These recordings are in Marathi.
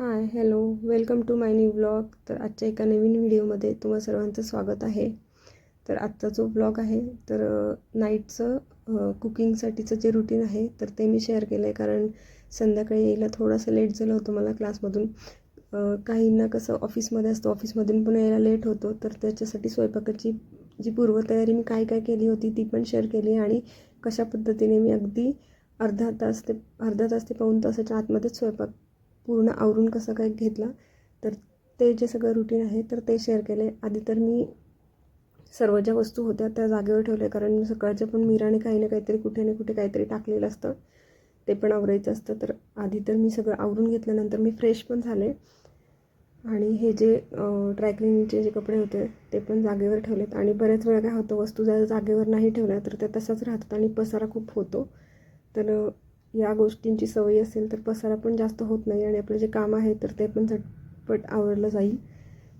Hi hello welcome to my new vlog तर आजच्या एका नवीन व्हिडिओमध्ये तुम्हा सर्वांचं स्वागत आहे. तर आजचा जो ब्लॉग आहे तर नाईटचं कुकिंगसाठीचं जे रुटीन आहे तर ते मी शेअर केलं आहे कारण संध्याकाळी यायला थोडंसं लेट झालं होतं मला क्लासमधून काहींना कसं ऑफिसमध्ये असतं ऑफिसमधून पण यायला लेट होतो. तर त्याच्यासाठी स्वयंपाकाची जी पूर्वतयारी मी काय काय केली होती ती पण शेअर केली. आणि कशा पद्धतीने मी अगदी अर्धा तास ते अर्धा तास ते पाऊण तासाच्या आतमध्येच स्वयंपाक पूर्ण आवरून कसं काय घेतला तर ते जे सगळं रुटीन आहे तर ते शेअर केले. आधी तर मी सर्व ज्या वस्तू होत्या त्या जागेवर ठेवल्या. कारण सकाळच्या पण मीराने काही ना काहीतरी कुठे ना कुठे काहीतरी टाकलेलं असतं. ते पण आवरायचं असतं. तर आधी तर मी सगळं आवरून घेतल्यानंतर मी फ्रेश पण झाले. आणि हे जे ड्रायक्लिनिंगचे जे कपडे होते ते पण जागेवर ठेवलेत. आणि बऱ्याच वेळा काय होतं वस्तू जर जागेवर नाही ठेवल्या तर त्या तसाच राहतात. आणि पसारा खूप होतो. तर या गोष्टींची सवय असेल तर पसारा पण जास्त होत नाही आणि आपलं जे काम आहे तर ते पण झटपट आवडलं जाईल.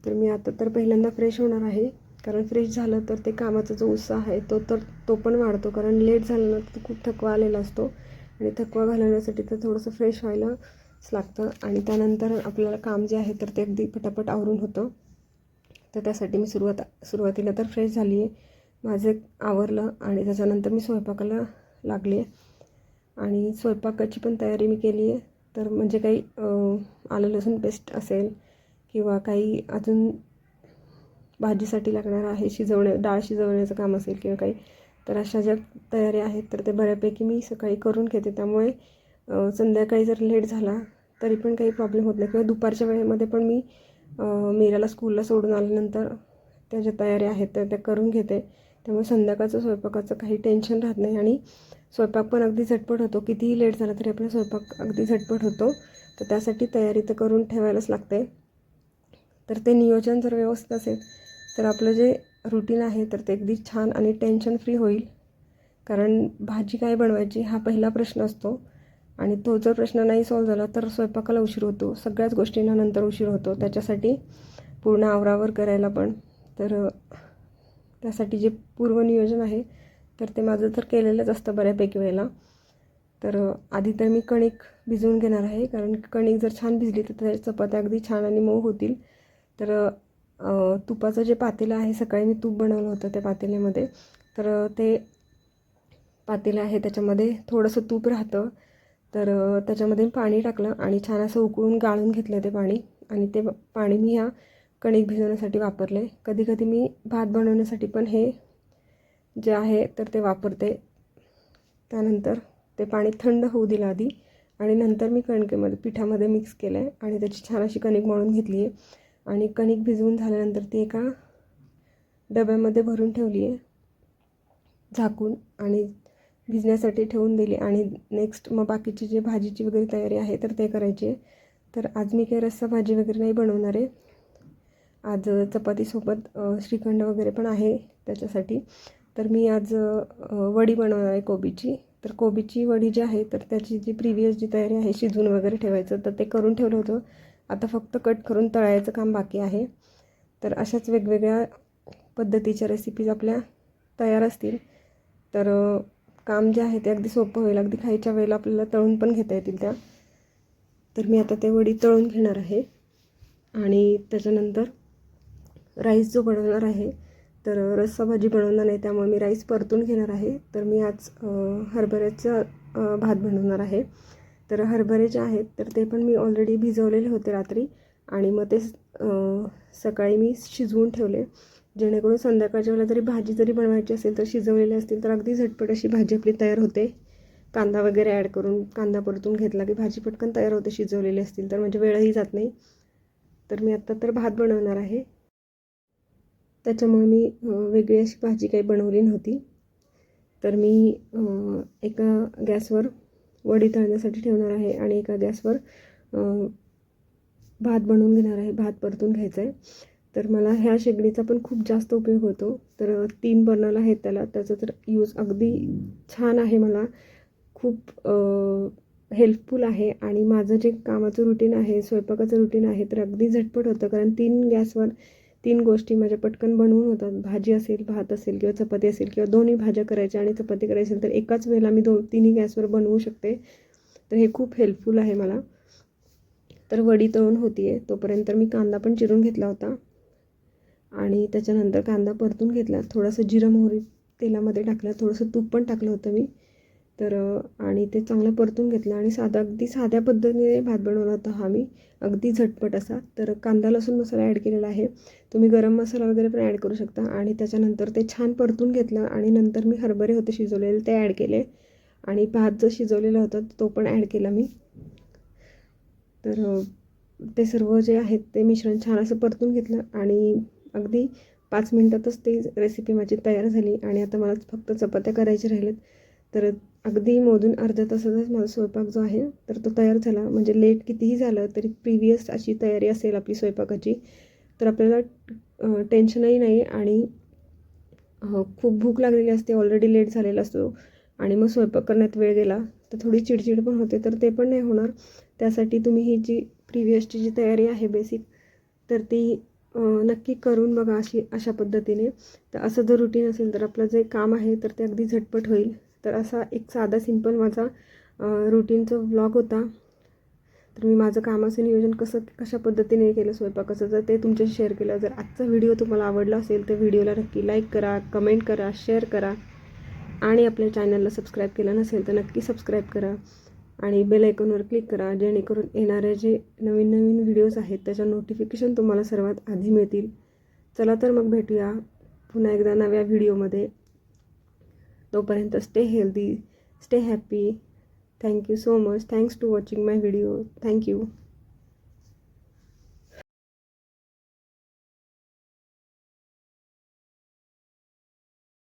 तर मी आता तर पहिल्यांदा फ्रेश होणार आहे. कारण फ्रेश झालं तर ते कामाचा जो उत्साह आहे तो तर तो पण वाढतो. कारण लेट झालं ना तर खूप थकवा आलेला असतो. आणि थकवा घालवण्यासाठी तर थोडंसं फ्रेश व्हायलाच लागतं. आणि त्यानंतर आपल्याला काम जे आहे तर ते अगदी पटापट आवरून होतं. तर त्यासाठी मी सुरुवात सुरुवातीला तर फ्रेश झाली आहे माझं आवरलं आणि त्याच्यानंतर मी स्वयंपाकाला लागली आहे आणि स्वयंपाकाची पण तयारी मी केली आहे. तर म्हणजे काही आलं लसूण पेस्ट असेल किंवा काही अजून भाजीसाठी लागणार आहे शिजवणे डाळ शिजवण्याचं काम असेल किंवा काही तर अशा ज्या तयाऱ्या आहेत तर ते बऱ्यापैकी मी सकाळी करून घेते. त्यामुळे संध्याकाळी जर लेट झाला तरी पण काही प्रॉब्लेम होत नाही. किंवा दुपारच्या वेळेमध्ये पण मी अं, मीराला स्कूलला सोडून आल्यानंतर त्या ज्या तयाऱ्या आहेत तर त्या करून घेते. त्यामुळे संध्याकाळचं स्वयंपाकाचं काही टेन्शन राहत नाही आणि स्वयंपाक पण अगदी झटपट होतो. कितीही लेट झाला तरी आपला स्वयंपाक अगदी झटपट होतो. तर त्यासाठी तयारी तर करून ठेवायलाच लागते. तर ते नियोजन जर व्यवस्थित असेल तर आपलं जे रुटीन आहे तर ते अगदी छान आणि टेन्शन फ्री होईल. कारण भाजी काय बनवायची हा पहिला प्रश्न असतो. आणि तो जर प्रश्न नाही सॉल्व झाला तर स्वयंपाकाला उशीर होतो. सगळ्याच गोष्टींना नंतर उशीर होतो. त्याच्यासाठी पूर्ण आवरावर करायला पण. तर त्यासाठी जे पूर्वनियोजन आहे तर ते माझं तर केलेलंच असतं बऱ्यापैकी वेळेला. तर आधी तर मी कणिक भिजवून घेणार आहे कारण कणिक जर छान भिजली तर त्या चपात्या अगदी छान आणि मऊ होतील. तर तुपाचं जे पातेलं आहे सकाळी मी तूप बनवलं होतं त्या पातेल्यामध्ये. तर ते पातेलं आहे त्याच्यामध्ये थोडंसं तूप राहतं. तर त्याच्यामध्ये मी पाणी टाकलं आणि छान असं उकळून गाळून घेतलं ते पाणी. आणि ते पाणी मी ह्या कणिक भिजवण्यासाठी वापरले. कधी कधी मी भात बनवण्यासाठी पण हे जे आहे तर ते वापरते. त्यानंतर ते पाणी थंड होऊ दिलं आधी आणि नंतर मी कणकेमध्ये पिठामध्ये मिक्स केलं आहे आणि त्याची छान अशी कणिक मळून घेतली आहे आणि कणिक भिजवून झाल्यानंतर ती एका डब्यामध्ये भरून ठेवली आहे झाकून आणि भिजण्यासाठी ठेवून दिली. आणि नेक्स्ट मग बाकीची जी भाजीची वगैरे तयारी आहे तर ते करायची आहे. तर आज मी काही रस्सा भाजी वगैरे नाही बनवणार आहे. आज चपातीसोबत श्रीखंड वगैरे पण आहे त्याच्यासाठी. तर मी आज वडी बनवणार आहे कोबीची. तर कोबीची वडी जी आहे तर त्याची जी प्रिव्हियस जी तयारी आहे शिजून वगैरे ठेवायचं. तर ते करून ठेवलं होतं. आता फक्त कट करून तळायचं काम बाकी आहे. तर अशाच वेगवेगळ्या पद्धतीच्या रेसिपीज आपल्या तयार असतील. तर काम जे आहे ते अगदी सोपं होईल. अगदी खायच्या वेळेला आपल्याला तळून पण घेता येतील त्या. तर मी आता ते वडी तळून घेणार आहे. आणि त्याच्यानंतर राईस जो बनवणार आहे तर रस्सा भाजी बनवणार नाही त्यामुळे मी राईस परतून घेणार आहे. तर मी आज हरभऱ्याचा भात बनवणार आहे. तर हरभरे जे आहेत तर ते पण मी ऑलरेडी भिजवलेले होते रात्री आणि मग ते सकाळी मी शिजवून ठेवले. जेणेकरून संध्याकाळच्या वेळेला जरी भाजी जरी बनवायची असेल तर शिजवलेली असतील तर अगदी झटपट अशी भाजी आपली तयार होते. कांदा वगैरे ॲड करून कांदा परतून घेतला की भाजी पटकन तयार होते शिजवलेली असतील तर म्हणजे वेळही जात नाही. तर मी आत्ता तर भात बनवणार आहे. त्याच्यामुळे मी वेगळी अशी भाजी काही बनवली नव्हती. तर मी एका गॅसवर वडी तळण्यासाठी ठेवणार आहे आणि एका गॅसवर भात बनवून घेणार आहे. भात परतून घ्यायचा आहे तर मला ह्या शेगडीचा पण खूप जास्त उपयोग होतो. तर तीन बर्नल आहेत त्याला. त्याचा तर यूज अगदी छान आहे मला. खूप हेल्पफुल आहे. आणि माझं जे कामाचं रुटीन आहे स्वयंपाकाचं रुटीन आहे तर अगदी झटपट होतं. कारण तीन गॅसवर तीन गोष्टी माझ्या पटकन बनवून होतात. भाजी असेल भात असेल किंवा चपाती असेल किंवा दोन्ही भाज्या करायच्या आणि चपाती करायची असेल तर एकाच वेळेला मी दो तिन्ही गॅसवर बनवू शकते. तर हे खूप हेल्पफुल आहे मला. तर वडी तळून होती आहे तोपर्यंत मी कांदा पण चिरून घेतला होता. आणि त्याच्यानंतर कांदा परतून घेतला. थोडंसं जिरं मोहरी तेलामध्ये टाकलं. थोडंसं तूप पण टाकलं होतं मी. तर आणि ते चांगलं परतून घेतलं आणि साधा अगदी साध्या पद्धतीने भात बनवला होता हा मी. अगदी झटपट असा. तर कांदा लसूण मसाला ॲड केलेला आहे. तुम्ही गरम मसाला वगैरे पण ॲड करू शकता. आणि त्याच्यानंतर ते छान परतून घेतलं आणि नंतर मी हरभरे होते शिजवलेले ते ॲड केले. आणि भात जो शिजवलेला होता तो पण ॲड केला मी. तर ते सर्व जे आहेत ते मिश्रण छान असं परतून घेतलं आणि अगदी पाच मिनटातच ती रेसिपी माझी तयार झाली आणि आता मला फक्त चपात्या करायच्या राहिल्यात. तर अगदी मोजून अर्ध्या तासातच माझा स्वयंपाक जो आहे तर तो तयार झाला. म्हणजे लेट कितीही झालं तरी प्रिव्हियस अशी तयारी असेल आपली स्वयंपाकाची तर आपल्याला टेन्शनही नाही आणि खूप भूक लागलेली असते. ऑलरेडी लेट झालेला असतो आणि मग स्वयंपाक करण्यात वेळ गेला तर थोडी चिडचिड पण होते तर ते पण नाही होणार. त्यासाठी तुम्ही ही जी प्रिव्हियसची जी तयारी आहे बेसिक तर ती नक्की करून बघा अशी अशा पद्धतीने. तर असं जर रुटीन असेल तर आपलं जे काम आहे तर ते अगदी झटपट होईल. तर असा एक साधा सिंपल माझा रुटीनचा व्लॉग होता. तर मी माझं कामाचं नियोजन कसं कशा पद्धतीने केलं स्वयंपाकाचं जर ते तुमच्याशी शेअर केलं. जर आजचा व्हिडिओ तुम्हाला आवडला असेल तर व्हिडिओला नक्की लाईक करा कमेंट करा शेअर करा. आणि आपल्या चॅनलला सबस्क्राईब केलं नसेल तर नक्की सबस्क्राईब करा. आणि बेल आयकॉनवर क्लिक करा जेणेकरून येणारे जे नवीन नवीन व्हिडिओज आहेत त्याच्या नोटिफिकेशन तुम्हाला सर्वात आधी मिळतील. चला तर मग भेटूया पुन्हा एकदा नव्या व्हिडिओमध्ये तोपर्यंत stay healthy stay happy thank you so much thanks to watching my video thank you